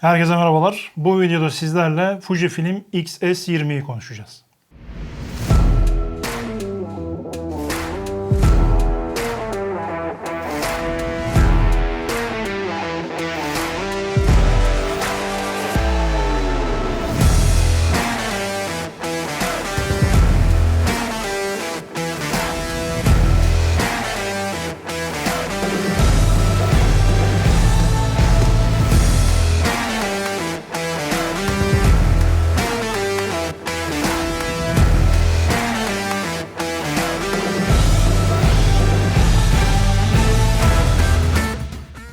Herkese merhabalar. Bu videoda sizlerle Fujifilm X-S20'yi konuşacağız.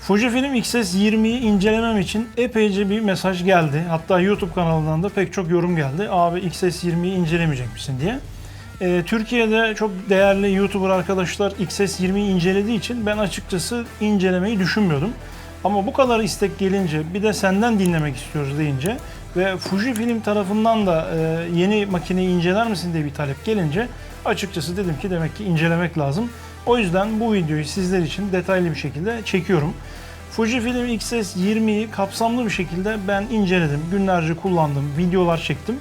Fujifilm X-S20'yi incelemem için epeyce bir mesaj geldi. Hatta YouTube kanalından da pek çok yorum geldi. Abi X-S20'yi incelemeyecek misin diye. Ee, Türkiye'de çok değerli YouTuber arkadaşlar X-S20'yi incelediği için ben açıkçası incelemeyi düşünmüyordum. Ama bu kadar istek gelince bir de senden dinlemek istiyoruz deyince ve Fujifilm tarafından da e, yeni makineyi inceler misin diye bir talep gelince açıkçası dedim ki demek ki incelemek lazım. O yüzden bu videoyu sizler için detaylı bir şekilde çekiyorum. Fujifilm X-S20'yi kapsamlı bir şekilde ben inceledim, günlerce kullandım, videolar çektim.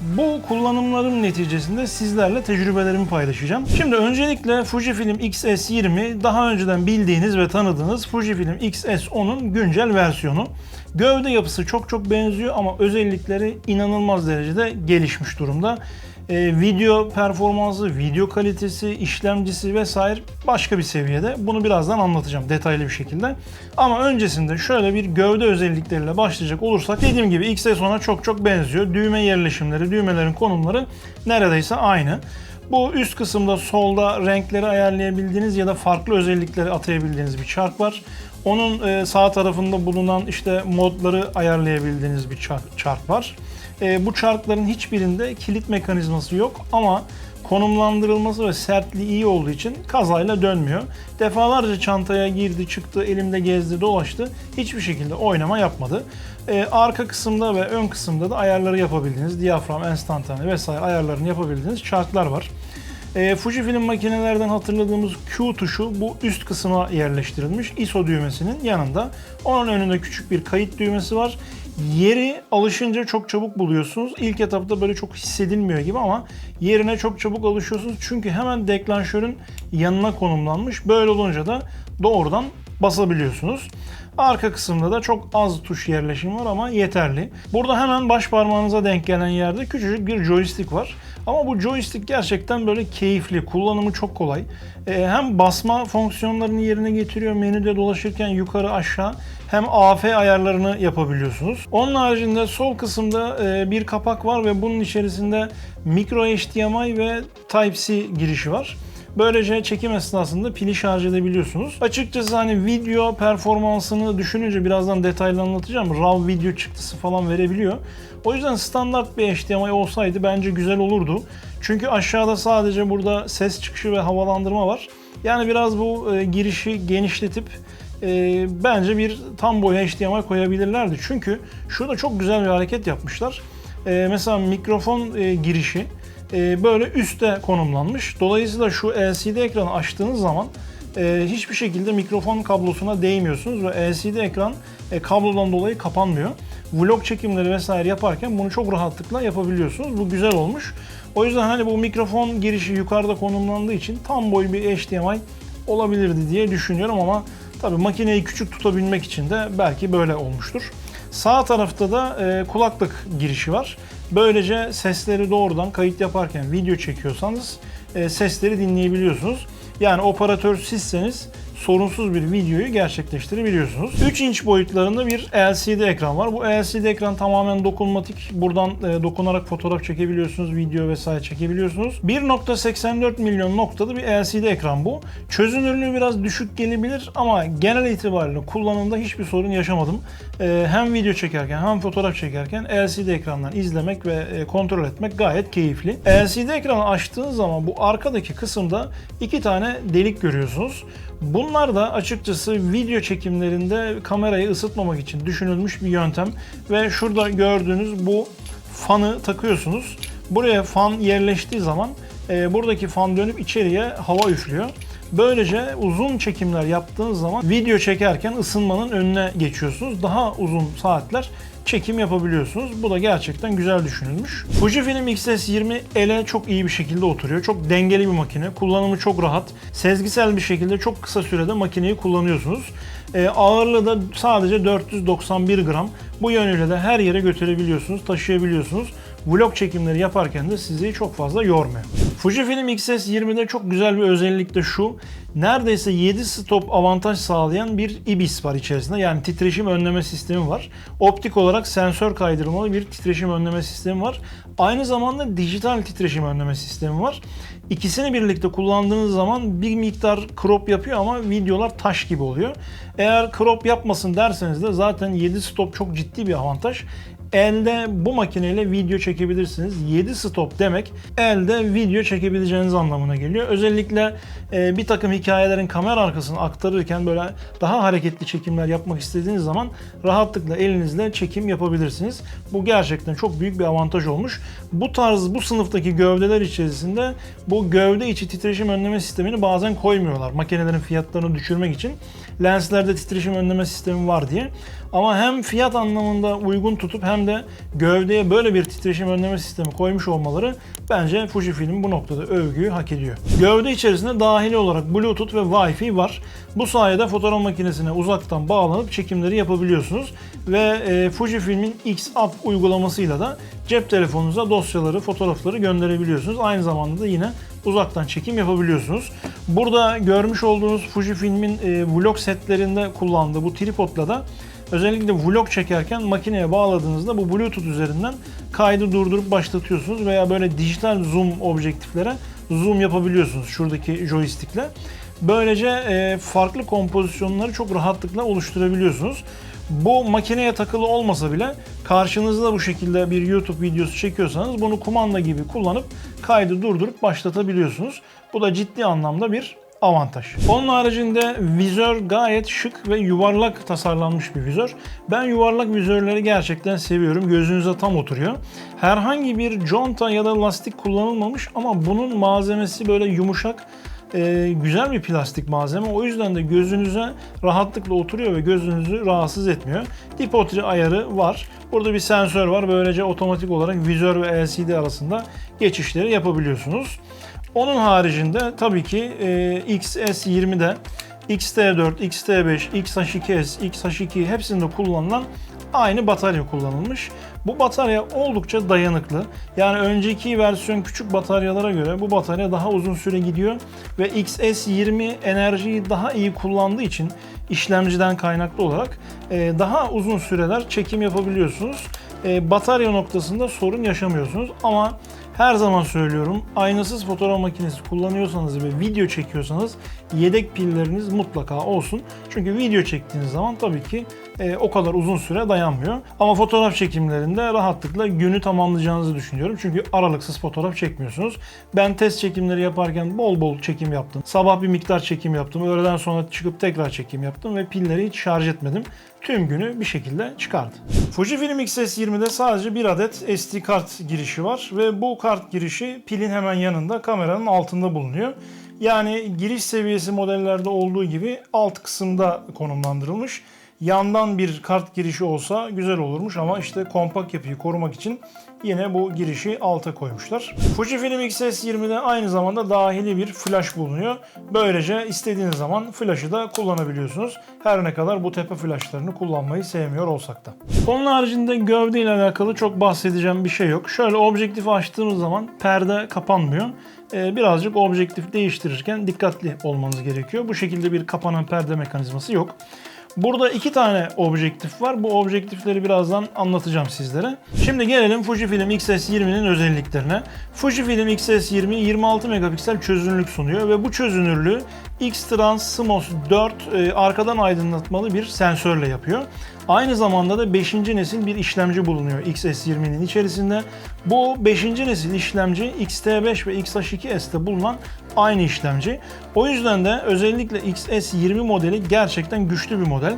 Bu kullanımlarım neticesinde sizlerle tecrübelerimi paylaşacağım. Şimdi öncelikle Fujifilm X-S20 daha önceden bildiğiniz ve tanıdığınız Fujifilm X-S10'un güncel versiyonu. Gövde yapısı çok çok benziyor ama özellikleri inanılmaz derecede gelişmiş durumda. Ee, video performansı, video kalitesi, işlemcisi vesaire başka bir seviyede. Bunu birazdan anlatacağım detaylı bir şekilde. Ama öncesinde şöyle bir gövde özellikleriyle başlayacak olursak dediğim gibi XS10'a çok çok benziyor. Düğme yerleşimleri, düğmelerin konumları neredeyse aynı. Bu üst kısımda solda renkleri ayarlayabildiğiniz ya da farklı özellikleri atayabildiğiniz bir çark var. Onun e, sağ tarafında bulunan işte modları ayarlayabildiğiniz bir çark var. E, bu çarkların hiçbirinde kilit mekanizması yok ama konumlandırılması ve sertliği iyi olduğu için kazayla dönmüyor. Defalarca çantaya girdi, çıktı, elimde gezdi, dolaştı. Hiçbir şekilde oynama yapmadı. Ee, arka kısımda ve ön kısımda da ayarları yapabildiğiniz, diyafram, enstantane vesaire ayarlarını yapabildiğiniz çarklar var. E, Fujifilm makinelerden hatırladığımız Q tuşu bu üst kısma yerleştirilmiş ISO düğmesinin yanında. Onun önünde küçük bir kayıt düğmesi var. Yeri alışınca çok çabuk buluyorsunuz. İlk etapta böyle çok hissedilmiyor gibi ama yerine çok çabuk alışıyorsunuz. Çünkü hemen deklanşörün yanına konumlanmış. Böyle olunca da doğrudan basabiliyorsunuz. Arka kısımda da çok az tuş yerleşimi var ama yeterli. Burada hemen baş parmağınıza denk gelen yerde küçücük bir joystick var. Ama bu joystick gerçekten böyle keyifli, kullanımı çok kolay. Ee, hem basma fonksiyonlarını yerine getiriyor menüde dolaşırken yukarı aşağı hem AF ayarlarını yapabiliyorsunuz. Onun haricinde sol kısımda e, bir kapak var ve bunun içerisinde micro HDMI ve Type-C girişi var. Böylece çekim esnasında pili şarj edebiliyorsunuz. Açıkçası hani video performansını düşününce birazdan detaylı anlatacağım. RAW video çıktısı falan verebiliyor. O yüzden standart bir HDMI olsaydı bence güzel olurdu. Çünkü aşağıda sadece burada ses çıkışı ve havalandırma var. Yani biraz bu e, girişi genişletip e, bence bir tam boy HDMI koyabilirlerdi. Çünkü şurada çok güzel bir hareket yapmışlar. E, mesela mikrofon e, girişi e, böyle üste konumlanmış. Dolayısıyla şu LCD ekranı açtığınız zaman e, hiçbir şekilde mikrofon kablosuna değmiyorsunuz ve LCD ekran e, kablodan dolayı kapanmıyor. Vlog çekimleri vesaire yaparken bunu çok rahatlıkla yapabiliyorsunuz. Bu güzel olmuş. O yüzden hani bu mikrofon girişi yukarıda konumlandığı için tam boy bir HDMI olabilirdi diye düşünüyorum ama tabii makineyi küçük tutabilmek için de belki böyle olmuştur. Sağ tarafta da e, kulaklık girişi var. Böylece sesleri doğrudan kayıt yaparken video çekiyorsanız e, sesleri dinleyebiliyorsunuz. Yani operatör sizseniz sorunsuz bir videoyu gerçekleştirebiliyorsunuz. 3 inç boyutlarında bir LCD ekran var. Bu LCD ekran tamamen dokunmatik. Buradan e, dokunarak fotoğraf çekebiliyorsunuz, video vesaire çekebiliyorsunuz. 1.84 milyon noktalı bir LCD ekran bu. Çözünürlüğü biraz düşük gelebilir ama genel itibariyle kullanımda hiçbir sorun yaşamadım. E, hem video çekerken hem fotoğraf çekerken LCD ekrandan izlemek ve e, kontrol etmek gayet keyifli. LCD ekranı açtığınız zaman bu arkadaki kısımda iki tane delik görüyorsunuz. Bunlar da açıkçası video çekimlerinde kamerayı ısıtmamak için düşünülmüş bir yöntem ve şurada gördüğünüz bu fanı takıyorsunuz. Buraya fan yerleştiği zaman e, buradaki fan dönüp içeriye hava üflüyor. Böylece uzun çekimler yaptığınız zaman video çekerken ısınmanın önüne geçiyorsunuz. Daha uzun saatler çekim yapabiliyorsunuz. Bu da gerçekten güzel düşünülmüş. Fujifilm X-S20 ele çok iyi bir şekilde oturuyor. Çok dengeli bir makine. Kullanımı çok rahat. Sezgisel bir şekilde çok kısa sürede makineyi kullanıyorsunuz. E, ağırlığı da sadece 491 gram. Bu yönüyle de her yere götürebiliyorsunuz, taşıyabiliyorsunuz. Vlog çekimleri yaparken de sizi çok fazla yormuyor. Fujifilm X-S20'de çok güzel bir özellik de şu. Neredeyse 7 stop avantaj sağlayan bir IBIS var içerisinde. Yani titreşim önleme sistemi var. Optik olarak sensör kaydırmalı bir titreşim önleme sistemi var. Aynı zamanda dijital titreşim önleme sistemi var. İkisini birlikte kullandığınız zaman bir miktar crop yapıyor ama videolar taş gibi oluyor. Eğer crop yapmasın derseniz de zaten 7 stop çok ciddi bir avantaj. Elde bu makineyle video çekebilirsiniz. 7 stop demek elde video çekebileceğiniz anlamına geliyor. Özellikle e, bir takım hikayelerin kamera arkasına aktarırken böyle daha hareketli çekimler yapmak istediğiniz zaman rahatlıkla elinizle çekim yapabilirsiniz. Bu gerçekten çok büyük bir avantaj olmuş. Bu tarz bu sınıftaki gövdeler içerisinde bu gövde içi titreşim önleme sistemini bazen koymuyorlar. Makinelerin fiyatlarını düşürmek için. Lenslerde titreşim önleme sistemi var diye. Ama hem fiyat anlamında uygun tutup hem de gövdeye böyle bir titreşim önleme sistemi koymuş olmaları bence Fujifilm bu noktada övgüyü hak ediyor. Gövde içerisinde dahili olarak Bluetooth ve Wi-Fi var. Bu sayede fotoğraf makinesine uzaktan bağlanıp çekimleri yapabiliyorsunuz. Ve e, Fujifilm'in X-App uygulamasıyla da cep telefonunuza dosyaları, fotoğrafları gönderebiliyorsunuz. Aynı zamanda da yine uzaktan çekim yapabiliyorsunuz. Burada görmüş olduğunuz Fujifilm'in e, vlog setlerinde kullandığı bu tripodla da özellikle vlog çekerken makineye bağladığınızda bu Bluetooth üzerinden kaydı durdurup başlatıyorsunuz veya böyle dijital zoom objektiflere zoom yapabiliyorsunuz şuradaki joystickle. Böylece e, farklı kompozisyonları çok rahatlıkla oluşturabiliyorsunuz. Bu makineye takılı olmasa bile karşınızda bu şekilde bir YouTube videosu çekiyorsanız bunu kumanda gibi kullanıp kaydı durdurup başlatabiliyorsunuz. Bu da ciddi anlamda bir avantaj. Onun haricinde vizör gayet şık ve yuvarlak tasarlanmış bir vizör. Ben yuvarlak vizörleri gerçekten seviyorum. Gözünüze tam oturuyor. Herhangi bir conta ya da lastik kullanılmamış ama bunun malzemesi böyle yumuşak e, güzel bir plastik malzeme. O yüzden de gözünüze rahatlıkla oturuyor ve gözünüzü rahatsız etmiyor. Dipotri ayarı var. Burada bir sensör var. Böylece otomatik olarak vizör ve LCD arasında geçişleri yapabiliyorsunuz. Onun haricinde tabii ki e, XS20'de XT4, XT5, XH2S, XH2 hepsinde kullanılan aynı batarya kullanılmış. Bu batarya oldukça dayanıklı. Yani önceki versiyon küçük bataryalara göre bu batarya daha uzun süre gidiyor ve XS20 enerjiyi daha iyi kullandığı için işlemciden kaynaklı olarak e, daha uzun süreler çekim yapabiliyorsunuz. E, batarya noktasında sorun yaşamıyorsunuz ama her zaman söylüyorum aynasız fotoğraf makinesi kullanıyorsanız ve video çekiyorsanız yedek pilleriniz mutlaka olsun. Çünkü video çektiğiniz zaman tabii ki e, o kadar uzun süre dayanmıyor. Ama fotoğraf çekimlerinde rahatlıkla günü tamamlayacağınızı düşünüyorum. Çünkü aralıksız fotoğraf çekmiyorsunuz. Ben test çekimleri yaparken bol bol çekim yaptım. Sabah bir miktar çekim yaptım. Öğleden sonra çıkıp tekrar çekim yaptım ve pilleri hiç şarj etmedim. Tüm günü bir şekilde çıkardı. Fujifilm X-S20'de sadece bir adet SD kart girişi var ve bu kart girişi pilin hemen yanında kameranın altında bulunuyor. Yani giriş seviyesi modellerde olduğu gibi alt kısımda konumlandırılmış. Yandan bir kart girişi olsa güzel olurmuş ama işte kompakt yapıyı korumak için yine bu girişi alta koymuşlar. Fujifilm X-S20'de aynı zamanda dahili bir flash bulunuyor. Böylece istediğiniz zaman flash'ı da kullanabiliyorsunuz. Her ne kadar bu tepe flashlarını kullanmayı sevmiyor olsak da. Onun haricinde gövde ile alakalı çok bahsedeceğim bir şey yok. Şöyle objektifi açtığımız zaman perde kapanmıyor. Ee, birazcık objektif değiştirirken dikkatli olmanız gerekiyor. Bu şekilde bir kapanan perde mekanizması yok. Burada iki tane objektif var. Bu objektifleri birazdan anlatacağım sizlere. Şimdi gelelim Fujifilm X-S20'nin özelliklerine. Fujifilm X-S20 26 megapiksel çözünürlük sunuyor ve bu çözünürlüğü X-Trans CMOS 4 e, arkadan aydınlatmalı bir sensörle yapıyor. Aynı zamanda da 5. nesil bir işlemci bulunuyor X-S20'nin içerisinde. Bu 5. nesil işlemci X-T5 ve X-H2S'te bulunan aynı işlemci. O yüzden de özellikle XS20 modeli gerçekten güçlü bir model.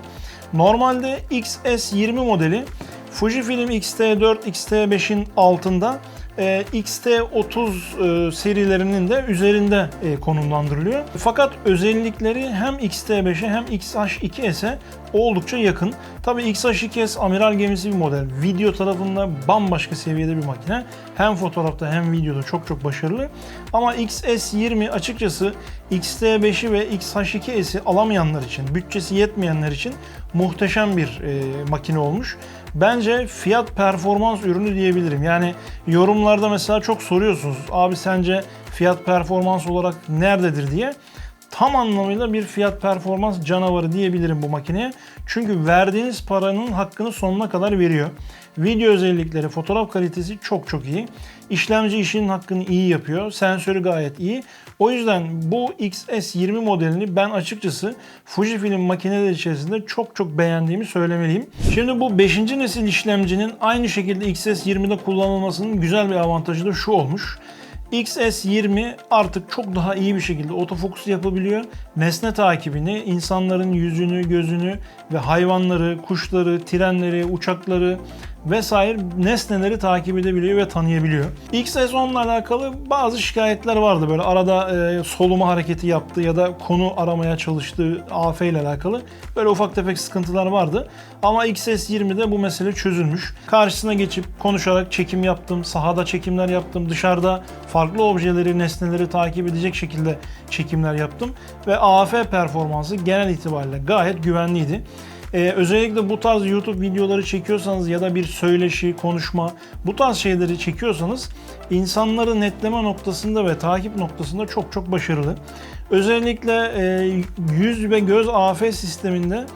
Normalde XS20 modeli Fujifilm X-T4, X-T5'in altında e, XT30 e, serilerinin de üzerinde e, konumlandırılıyor. Fakat özellikleri hem XT5'e hem XH2S'e oldukça yakın. Tabii XH2S amiral gemisi bir model. Video tarafında bambaşka seviyede bir makine. Hem fotoğrafta hem videoda çok çok başarılı. Ama XS20 açıkçası XT5'i ve XH2S'i alamayanlar için, bütçesi yetmeyenler için muhteşem bir makine olmuş. Bence fiyat performans ürünü diyebilirim. Yani yorumlarda mesela çok soruyorsunuz. Abi sence fiyat performans olarak nerededir diye tam anlamıyla bir fiyat performans canavarı diyebilirim bu makineye. Çünkü verdiğiniz paranın hakkını sonuna kadar veriyor. Video özellikleri, fotoğraf kalitesi çok çok iyi. İşlemci işinin hakkını iyi yapıyor. Sensörü gayet iyi. O yüzden bu XS20 modelini ben açıkçası Fujifilm makineler içerisinde çok çok beğendiğimi söylemeliyim. Şimdi bu 5. nesil işlemcinin aynı şekilde XS20'de kullanılmasının güzel bir avantajı da şu olmuş. XS20 artık çok daha iyi bir şekilde otofokus yapabiliyor. Nesne takibini, insanların yüzünü, gözünü ve hayvanları, kuşları, trenleri, uçakları vesaire nesneleri takip edebiliyor ve tanıyabiliyor. XS10 ile alakalı bazı şikayetler vardı. Böyle arada e, soluma hareketi yaptı ya da konu aramaya çalıştığı AF ile alakalı böyle ufak tefek sıkıntılar vardı. Ama XS20'de bu mesele çözülmüş. Karşısına geçip konuşarak çekim yaptım, sahada çekimler yaptım, dışarıda farklı objeleri, nesneleri takip edecek şekilde çekimler yaptım ve AF performansı genel itibariyle gayet güvenliydi. Ee, özellikle bu tarz YouTube videoları çekiyorsanız ya da bir söyleşi, konuşma bu tarz şeyleri çekiyorsanız insanları netleme noktasında ve takip noktasında çok çok başarılı. Özellikle e, yüz ve göz AF sisteminde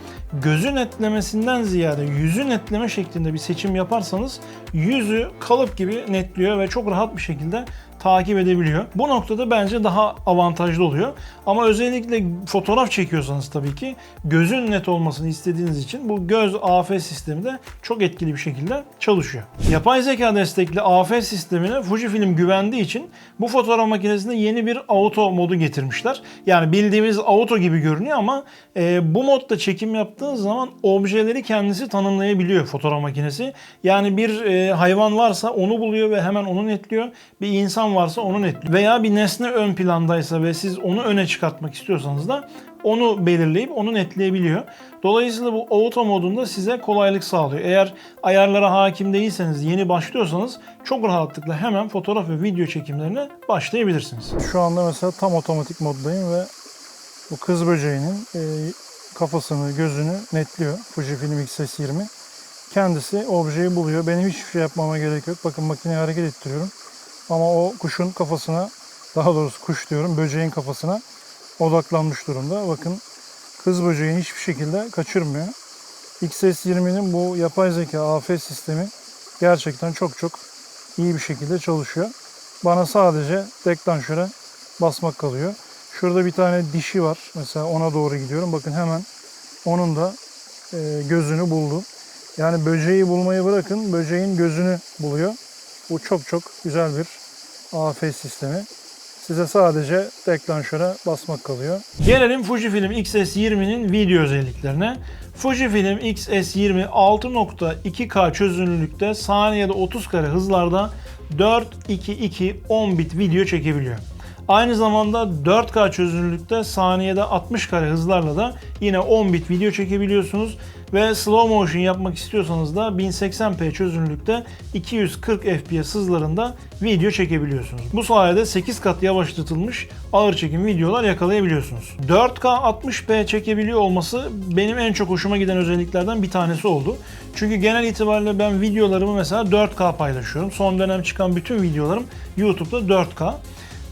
gözü netlemesinden ziyade yüzü netleme şeklinde bir seçim yaparsanız yüzü kalıp gibi netliyor ve çok rahat bir şekilde takip edebiliyor. Bu noktada bence daha avantajlı oluyor. Ama özellikle fotoğraf çekiyorsanız tabii ki gözün net olmasını istediğiniz için bu göz AF sistemi de çok etkili bir şekilde çalışıyor. Yapay zeka destekli AF sistemine Fujifilm güvendiği için bu fotoğraf makinesinde yeni bir auto modu getirmişler. Yani bildiğimiz auto gibi görünüyor ama e, bu modda çekim yaptığınız zaman objeleri kendisi tanımlayabiliyor fotoğraf makinesi. Yani bir e, hayvan varsa onu buluyor ve hemen onu netliyor. Bir insan varsa onu netliyor. Veya bir nesne ön plandaysa ve siz onu öne çıkartmak istiyorsanız da onu belirleyip onu netleyebiliyor. Dolayısıyla bu auto modunda size kolaylık sağlıyor. Eğer ayarlara hakim değilseniz, yeni başlıyorsanız çok rahatlıkla hemen fotoğraf ve video çekimlerine başlayabilirsiniz. Şu anda mesela tam otomatik moddayım ve bu kız böceğinin e, kafasını, gözünü netliyor Fujifilm X-S20. Kendisi objeyi buluyor. Benim hiçbir şey yapmama gerek yok. Bakın makineyi hareket ettiriyorum. Ama o kuşun kafasına, daha doğrusu kuş diyorum, böceğin kafasına odaklanmış durumda. Bakın kız böceğini hiçbir şekilde kaçırmıyor. XS20'nin bu yapay zeka AF sistemi gerçekten çok çok iyi bir şekilde çalışıyor. Bana sadece deklanşöre basmak kalıyor. Şurada bir tane dişi var. Mesela ona doğru gidiyorum. Bakın hemen onun da e, gözünü buldu. Yani böceği bulmayı bırakın, böceğin gözünü buluyor. Bu çok çok güzel bir AF sistemi. Size sadece deklanşöre basmak kalıyor. Gelelim Fujifilm X-S20'nin video özelliklerine. Fujifilm X-S20 6.2K çözünürlükte saniyede 30 kare hızlarda 4.2.2 10 bit video çekebiliyor. Aynı zamanda 4K çözünürlükte saniyede 60 kare hızlarla da yine 10 bit video çekebiliyorsunuz ve slow motion yapmak istiyorsanız da 1080p çözünürlükte 240 fps hızlarında video çekebiliyorsunuz. Bu sayede 8 kat yavaşlatılmış ağır çekim videolar yakalayabiliyorsunuz. 4K 60p çekebiliyor olması benim en çok hoşuma giden özelliklerden bir tanesi oldu. Çünkü genel itibariyle ben videolarımı mesela 4K paylaşıyorum. Son dönem çıkan bütün videolarım YouTube'da 4K.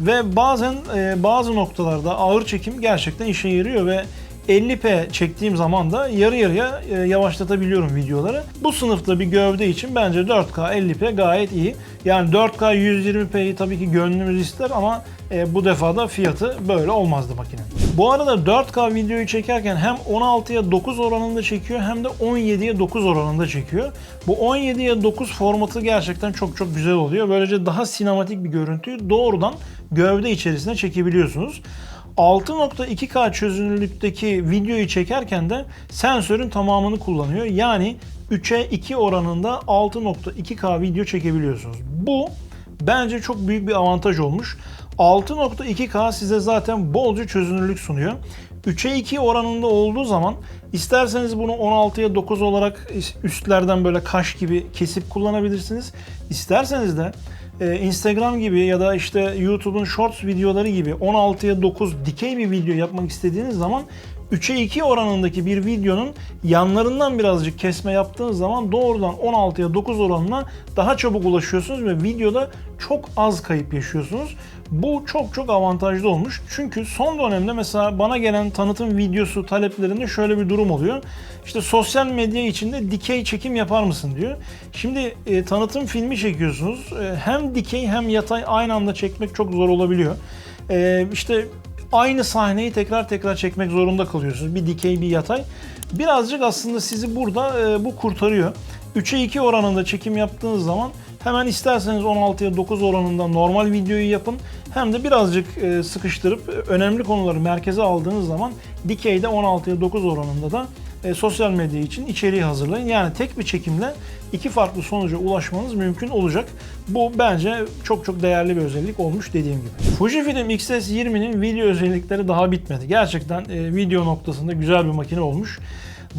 Ve bazen e, bazı noktalarda ağır çekim gerçekten işe yarıyor ve 50p çektiğim zaman da yarı yarıya e, yavaşlatabiliyorum videoları. Bu sınıfta bir gövde için bence 4K 50p gayet iyi. Yani 4K 120p'yi tabii ki gönlümüz ister ama e, bu defada fiyatı böyle olmazdı makinenin. Bu arada 4K videoyu çekerken hem 16'ya 9 oranında çekiyor hem de 17'ye 9 oranında çekiyor. Bu 17'ye 9 formatı gerçekten çok çok güzel oluyor. Böylece daha sinematik bir görüntüyü doğrudan gövde içerisine çekebiliyorsunuz. 6.2K çözünürlükteki videoyu çekerken de sensörün tamamını kullanıyor. Yani 3'e 2 oranında 6.2K video çekebiliyorsunuz. Bu bence çok büyük bir avantaj olmuş. 6.2K size zaten bolca çözünürlük sunuyor. 3'e 2 oranında olduğu zaman isterseniz bunu 16'ya 9 olarak üstlerden böyle kaş gibi kesip kullanabilirsiniz. İsterseniz de e, Instagram gibi ya da işte YouTube'un Shorts videoları gibi 16'ya 9 dikey bir video yapmak istediğiniz zaman 3'e 2 oranındaki bir videonun yanlarından birazcık kesme yaptığınız zaman doğrudan 16'ya 9 oranına daha çabuk ulaşıyorsunuz ve videoda çok az kayıp yaşıyorsunuz. Bu çok çok avantajlı olmuş. Çünkü son dönemde mesela bana gelen tanıtım videosu taleplerinde şöyle bir durum oluyor. İşte sosyal medya içinde dikey çekim yapar mısın diyor. Şimdi e, tanıtım filmi çekiyorsunuz. E, hem dikey hem yatay aynı anda çekmek çok zor olabiliyor. E, işte aynı sahneyi tekrar tekrar çekmek zorunda kalıyorsunuz. Bir dikey bir yatay. Birazcık aslında sizi burada e, bu kurtarıyor. 3'e 2 oranında çekim yaptığınız zaman hemen isterseniz 16'ya 9 oranında normal videoyu yapın. Hem de birazcık e, sıkıştırıp e, önemli konuları merkeze aldığınız zaman dikeyde 16'ya 9 oranında da e, sosyal medya için içeriği hazırlayın. Yani tek bir çekimle iki farklı sonuca ulaşmanız mümkün olacak. Bu bence çok çok değerli bir özellik olmuş dediğim gibi. Fujifilm X-S20'nin video özellikleri daha bitmedi. Gerçekten video noktasında güzel bir makine olmuş.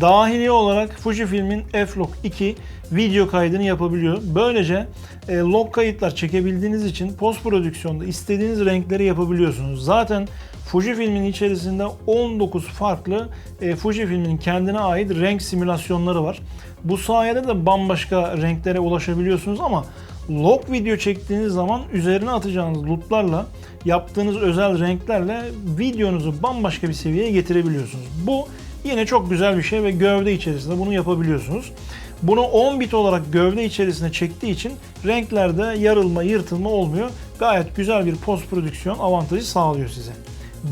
Dahili olarak Fujifilm'in F-Log 2 video kaydını yapabiliyor. Böylece e, log kayıtlar çekebildiğiniz için post prodüksiyonda istediğiniz renkleri yapabiliyorsunuz. Zaten Fujifilm'in içerisinde 19 farklı e, Fujifilm'in kendine ait renk simülasyonları var. Bu sayede de bambaşka renklere ulaşabiliyorsunuz ama log video çektiğiniz zaman üzerine atacağınız lootlarla yaptığınız özel renklerle videonuzu bambaşka bir seviyeye getirebiliyorsunuz. Bu yine çok güzel bir şey ve gövde içerisinde bunu yapabiliyorsunuz. Bunu 10 bit olarak gövde içerisine çektiği için renklerde yarılma, yırtılma olmuyor. Gayet güzel bir post prodüksiyon avantajı sağlıyor size.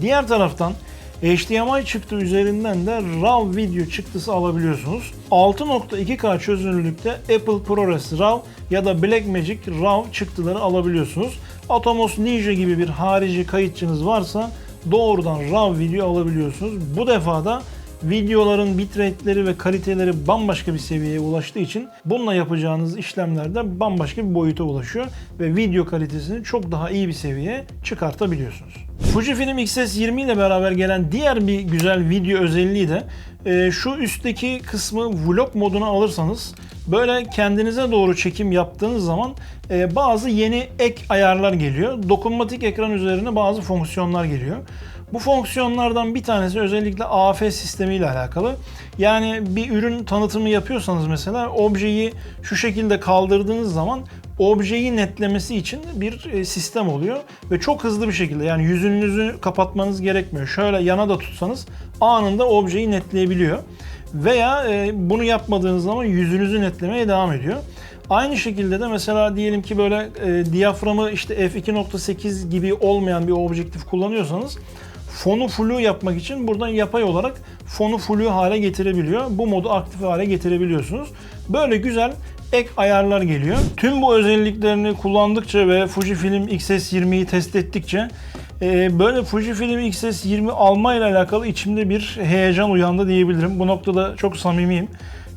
Diğer taraftan HDMI çıktı üzerinden de RAW video çıktısı alabiliyorsunuz. 6.2K çözünürlükte Apple ProRes RAW ya da Blackmagic RAW çıktıları alabiliyorsunuz. Atomos Ninja gibi bir harici kayıtçınız varsa doğrudan RAW video alabiliyorsunuz. Bu defa da videoların bitrate'leri ve kaliteleri bambaşka bir seviyeye ulaştığı için bununla yapacağınız işlemlerde bambaşka bir boyuta ulaşıyor ve video kalitesini çok daha iyi bir seviyeye çıkartabiliyorsunuz. Fujifilm X-S20 ile beraber gelen diğer bir güzel video özelliği de e, şu üstteki kısmı vlog moduna alırsanız böyle kendinize doğru çekim yaptığınız zaman e, bazı yeni ek ayarlar geliyor. Dokunmatik ekran üzerine bazı fonksiyonlar geliyor. Bu fonksiyonlardan bir tanesi özellikle AF sistemi ile alakalı. Yani bir ürün tanıtımı yapıyorsanız mesela objeyi şu şekilde kaldırdığınız zaman objeyi netlemesi için bir e, sistem oluyor ve çok hızlı bir şekilde yani yüzünüzü kapatmanız gerekmiyor. Şöyle yana da tutsanız anında objeyi netleyebiliyor. Veya e, bunu yapmadığınız zaman yüzünüzü netlemeye devam ediyor. Aynı şekilde de mesela diyelim ki böyle e, diyaframı işte f2.8 gibi olmayan bir objektif kullanıyorsanız fonu flu yapmak için buradan yapay olarak fonu flu hale getirebiliyor. Bu modu aktif hale getirebiliyorsunuz. Böyle güzel ek ayarlar geliyor. Tüm bu özelliklerini kullandıkça ve Fujifilm X-S20'yi test ettikçe e, böyle Fujifilm X-S20 alma ile alakalı içimde bir heyecan uyandı diyebilirim. Bu noktada çok samimiyim.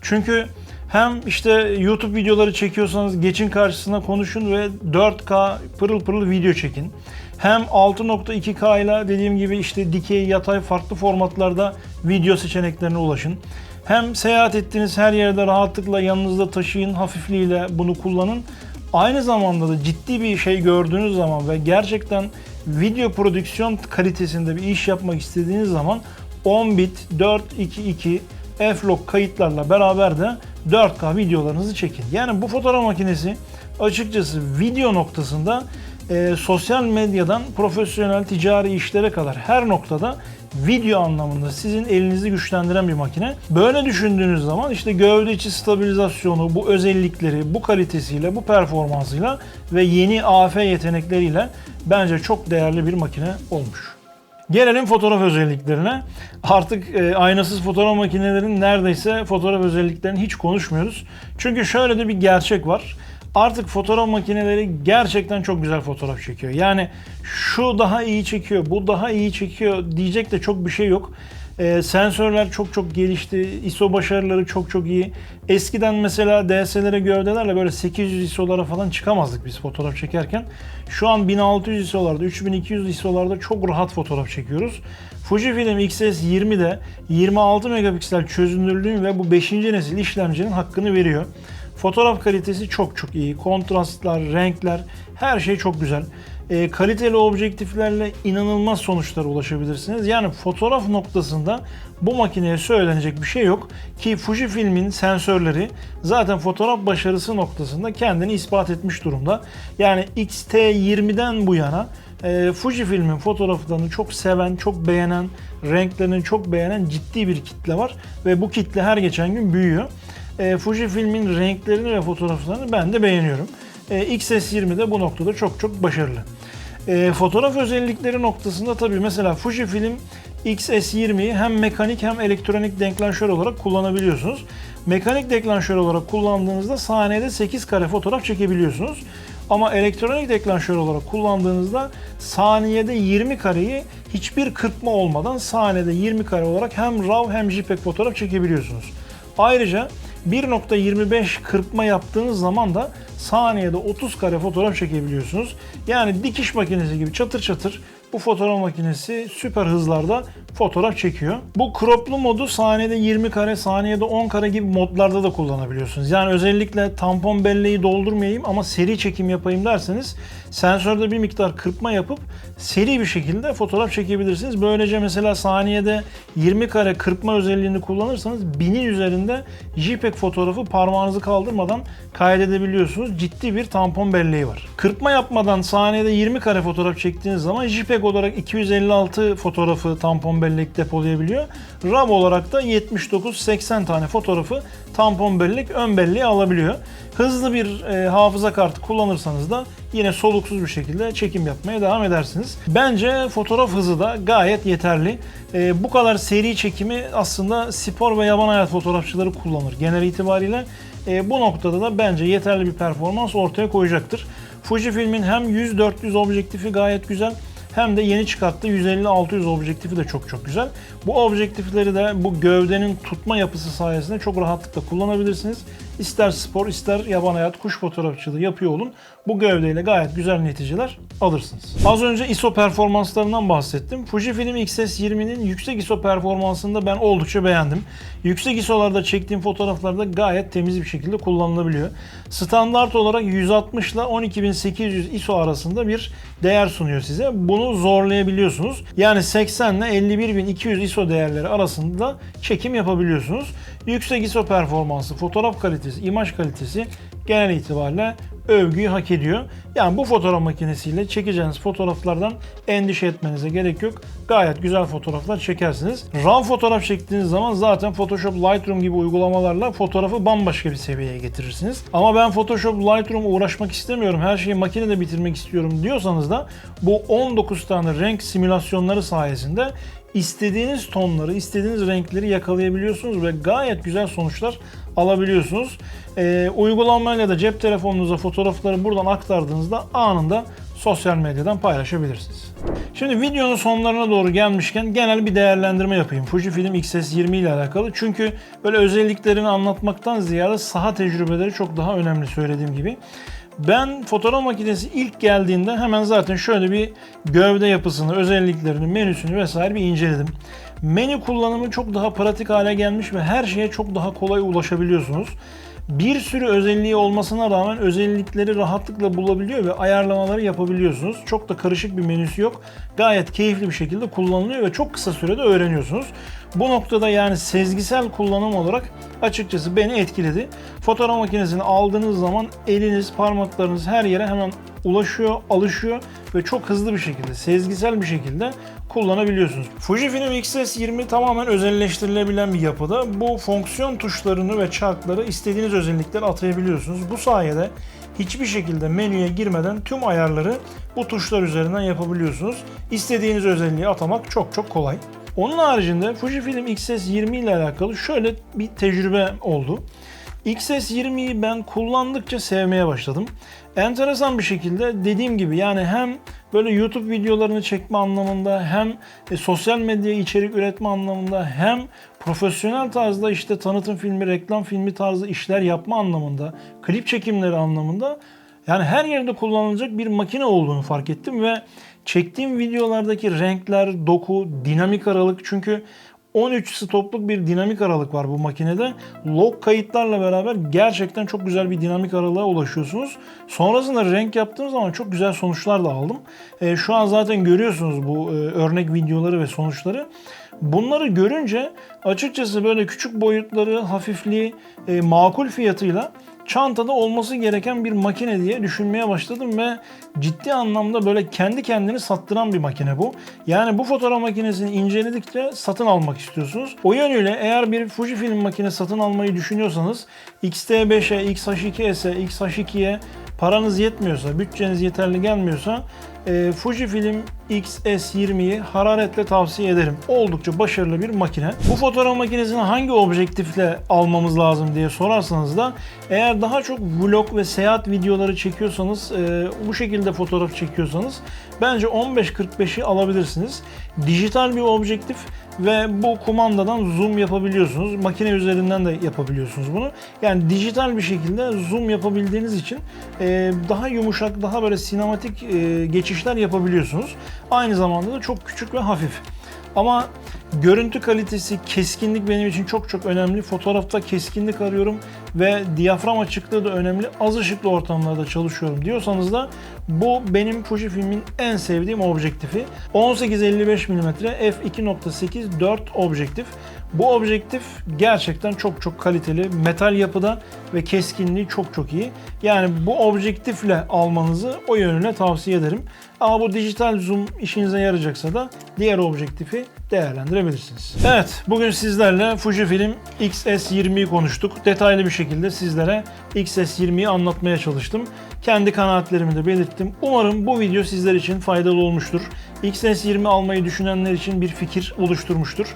Çünkü hem işte YouTube videoları çekiyorsanız geçin karşısına konuşun ve 4K pırıl pırıl video çekin. Hem 6.2K ile dediğim gibi işte dikey, yatay farklı formatlarda video seçeneklerine ulaşın. Hem seyahat ettiğiniz her yerde rahatlıkla yanınızda taşıyın, hafifliğiyle bunu kullanın. Aynı zamanda da ciddi bir şey gördüğünüz zaman ve gerçekten video prodüksiyon kalitesinde bir iş yapmak istediğiniz zaman 10 bit 422 F-Log kayıtlarla beraber de 4K videolarınızı çekin. Yani bu fotoğraf makinesi açıkçası video noktasında e, sosyal medyadan profesyonel ticari işlere kadar her noktada video anlamında sizin elinizi güçlendiren bir makine. Böyle düşündüğünüz zaman işte gövde içi stabilizasyonu, bu özellikleri, bu kalitesiyle, bu performansıyla ve yeni AF yetenekleriyle bence çok değerli bir makine olmuş. Gelelim fotoğraf özelliklerine. Artık e, aynasız fotoğraf makinelerinin neredeyse fotoğraf özelliklerini hiç konuşmuyoruz. Çünkü şöyle de bir gerçek var artık fotoğraf makineleri gerçekten çok güzel fotoğraf çekiyor. Yani şu daha iyi çekiyor, bu daha iyi çekiyor diyecek de çok bir şey yok. Ee, sensörler çok çok gelişti. ISO başarıları çok çok iyi. Eskiden mesela DSLR gövdelerle böyle 800 ISO'lara falan çıkamazdık biz fotoğraf çekerken. Şu an 1600 ISO'larda, 3200 ISO'larda çok rahat fotoğraf çekiyoruz. Fujifilm X-S20'de 26 megapiksel çözünürlüğün ve bu 5. nesil işlemcinin hakkını veriyor. Fotoğraf kalitesi çok çok iyi. Kontrastlar, renkler, her şey çok güzel. E, kaliteli objektiflerle inanılmaz sonuçlara ulaşabilirsiniz. Yani fotoğraf noktasında bu makineye söylenecek bir şey yok. Ki Fujifilm'in sensörleri zaten fotoğraf başarısı noktasında kendini ispat etmiş durumda. Yani X-T20'den bu yana e, Fujifilm'in fotoğraflarını çok seven, çok beğenen, renklerini çok beğenen ciddi bir kitle var. Ve bu kitle her geçen gün büyüyor. E, Fujifilm'in renklerini ve fotoğraflarını ben de beğeniyorum. E, XS20 de bu noktada çok çok başarılı. E, fotoğraf özellikleri noktasında tabii mesela Fujifilm XS20'yi hem mekanik hem elektronik deklanşör olarak kullanabiliyorsunuz. Mekanik deklanşör olarak kullandığınızda saniyede 8 kare fotoğraf çekebiliyorsunuz. Ama elektronik deklanşör olarak kullandığınızda saniyede 20 kareyi hiçbir kırpma olmadan saniyede 20 kare olarak hem RAW hem JPEG fotoğraf çekebiliyorsunuz. Ayrıca 1.25 kırpma yaptığınız zaman da saniyede 30 kare fotoğraf çekebiliyorsunuz. Yani dikiş makinesi gibi çatır çatır bu fotoğraf makinesi süper hızlarda fotoğraf çekiyor. Bu croplu modu saniyede 20 kare, saniyede 10 kare gibi modlarda da kullanabiliyorsunuz. Yani özellikle tampon belleği doldurmayayım ama seri çekim yapayım derseniz sensörde bir miktar kırpma yapıp seri bir şekilde fotoğraf çekebilirsiniz. Böylece mesela saniyede 20 kare kırpma özelliğini kullanırsanız binin üzerinde JPEG fotoğrafı parmağınızı kaldırmadan kaydedebiliyorsunuz. Ciddi bir tampon belleği var. Kırpma yapmadan saniyede 20 kare fotoğraf çektiğiniz zaman JPEG olarak 256 fotoğrafı tampon bellek depolayabiliyor. RAW olarak da 79-80 tane fotoğrafı tampon bellek ön belleğe alabiliyor. Hızlı bir e, hafıza kartı kullanırsanız da yine soluksuz bir şekilde çekim yapmaya devam edersiniz. Bence fotoğraf hızı da gayet yeterli. E, bu kadar seri çekimi aslında spor ve yaban hayat fotoğrafçıları kullanır. Genel itibariyle e, bu noktada da bence yeterli bir performans ortaya koyacaktır. Fujifilm'in hem 100-400 objektifi gayet güzel hem de yeni çıkarttığı 150-600 objektifi de çok çok güzel. Bu objektifleri de bu gövdenin tutma yapısı sayesinde çok rahatlıkla kullanabilirsiniz. İster spor ister yaban hayat kuş fotoğrafçılığı yapıyor olun. Bu gövdeyle gayet güzel neticeler alırsınız. Az önce ISO performanslarından bahsettim. Fujifilm X-S20'nin yüksek ISO performansını da ben oldukça beğendim. Yüksek ISO'larda çektiğim fotoğraflarda gayet temiz bir şekilde kullanılabiliyor. Standart olarak 160 ile 12800 ISO arasında bir değer sunuyor size. Bunu zorlayabiliyorsunuz. Yani 80 ile 51200 ISO değerleri arasında çekim yapabiliyorsunuz. Yüksek ISO performansı, fotoğraf kalitesi, imaj kalitesi genel itibariyle övgüyü hak ediyor. Yani bu fotoğraf makinesiyle çekeceğiniz fotoğraflardan endişe etmenize gerek yok. Gayet güzel fotoğraflar çekersiniz. RAW fotoğraf çektiğiniz zaman zaten Photoshop Lightroom gibi uygulamalarla fotoğrafı bambaşka bir seviyeye getirirsiniz. Ama ben Photoshop Lightroom'a uğraşmak istemiyorum, her şeyi makinede bitirmek istiyorum diyorsanız da bu 19 tane renk simülasyonları sayesinde istediğiniz tonları, istediğiniz renkleri yakalayabiliyorsunuz ve gayet güzel sonuçlar alabiliyorsunuz. Ee, uygulamayla da cep telefonunuza fotoğrafları buradan aktardığınızda anında sosyal medyadan paylaşabilirsiniz. Şimdi videonun sonlarına doğru gelmişken genel bir değerlendirme yapayım. Fujifilm X-S20 ile alakalı. Çünkü böyle özelliklerini anlatmaktan ziyade saha tecrübeleri çok daha önemli söylediğim gibi. Ben fotoğraf makinesi ilk geldiğinde hemen zaten şöyle bir gövde yapısını, özelliklerini, menüsünü vesaire bir inceledim. Menü kullanımı çok daha pratik hale gelmiş ve her şeye çok daha kolay ulaşabiliyorsunuz. Bir sürü özelliği olmasına rağmen özellikleri rahatlıkla bulabiliyor ve ayarlamaları yapabiliyorsunuz. Çok da karışık bir menüsü yok. Gayet keyifli bir şekilde kullanılıyor ve çok kısa sürede öğreniyorsunuz. Bu noktada yani sezgisel kullanım olarak açıkçası beni etkiledi. Fotoğraf makinesini aldığınız zaman eliniz, parmaklarınız her yere hemen ulaşıyor, alışıyor ve çok hızlı bir şekilde, sezgisel bir şekilde kullanabiliyorsunuz. Fujifilm X-S20 tamamen özelleştirilebilen bir yapıda. Bu fonksiyon tuşlarını ve çarkları istediğiniz özellikleri atayabiliyorsunuz. Bu sayede hiçbir şekilde menüye girmeden tüm ayarları bu tuşlar üzerinden yapabiliyorsunuz. İstediğiniz özelliği atamak çok çok kolay. Onun haricinde Fujifilm X-S20 ile alakalı şöyle bir tecrübe oldu. XS20'yi ben kullandıkça sevmeye başladım. Enteresan bir şekilde dediğim gibi yani hem böyle YouTube videolarını çekme anlamında hem e, sosyal medya içerik üretme anlamında hem profesyonel tarzda işte tanıtım filmi, reklam filmi tarzı işler yapma anlamında, klip çekimleri anlamında yani her yerde kullanılacak bir makine olduğunu fark ettim ve çektiğim videolardaki renkler, doku, dinamik aralık çünkü 13 stopluk bir dinamik aralık var bu makinede. Log kayıtlarla beraber gerçekten çok güzel bir dinamik aralığa ulaşıyorsunuz. Sonrasında renk yaptığım zaman çok güzel sonuçlar da aldım. E, şu an zaten görüyorsunuz bu e, örnek videoları ve sonuçları. Bunları görünce açıkçası böyle küçük boyutları, hafifliği, e, makul fiyatıyla çantada olması gereken bir makine diye düşünmeye başladım ve ciddi anlamda böyle kendi kendini sattıran bir makine bu. Yani bu fotoğraf makinesini inceledikçe satın almak istiyorsunuz. O yönüyle eğer bir Fujifilm makine satın almayı düşünüyorsanız X-T5'e, X-H2S'e, X-H2'ye paranız yetmiyorsa, bütçeniz yeterli gelmiyorsa e, Fujifilm X-S20'yi hararetle tavsiye ederim. Oldukça başarılı bir makine. Bu fotoğraf makinesini hangi objektifle almamız lazım diye sorarsanız da eğer daha çok vlog ve seyahat videoları çekiyorsanız, e, bu şekilde fotoğraf çekiyorsanız bence 15-45'i alabilirsiniz. Dijital bir objektif ve bu kumandadan zoom yapabiliyorsunuz. Makine üzerinden de yapabiliyorsunuz bunu. Yani dijital bir şekilde zoom yapabildiğiniz için e, daha yumuşak, daha böyle sinematik e, geçişler yapabiliyorsunuz. Aynı zamanda da çok küçük ve hafif. Ama görüntü kalitesi, keskinlik benim için çok çok önemli. Fotoğrafta keskinlik arıyorum ve diyafram açıklığı da önemli. Az ışıklı ortamlarda çalışıyorum diyorsanız da bu benim Fujifilm'in en sevdiğim objektifi. 18-55 mm f2.8 4 objektif. Bu objektif gerçekten çok çok kaliteli. Metal yapıda ve keskinliği çok çok iyi. Yani bu objektifle almanızı o yönüne tavsiye ederim. Ama bu dijital zoom işinize yarayacaksa da diğer objektifi değerlendirebilirsiniz. Evet, bugün sizlerle Fujifilm X-S20'yi konuştuk. Detaylı bir şekilde sizlere X-S20'yi anlatmaya çalıştım. Kendi kanaatlerimi de belirttim. Umarım bu video sizler için faydalı olmuştur. XS20 almayı düşünenler için bir fikir oluşturmuştur.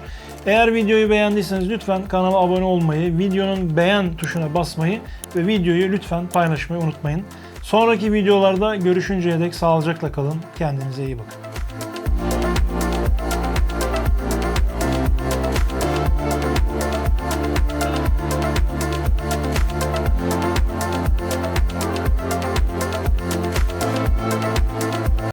Eğer videoyu beğendiyseniz lütfen kanala abone olmayı, videonun beğen tuşuna basmayı ve videoyu lütfen paylaşmayı unutmayın. Sonraki videolarda görüşünceye dek sağlıcakla kalın. Kendinize iyi bakın.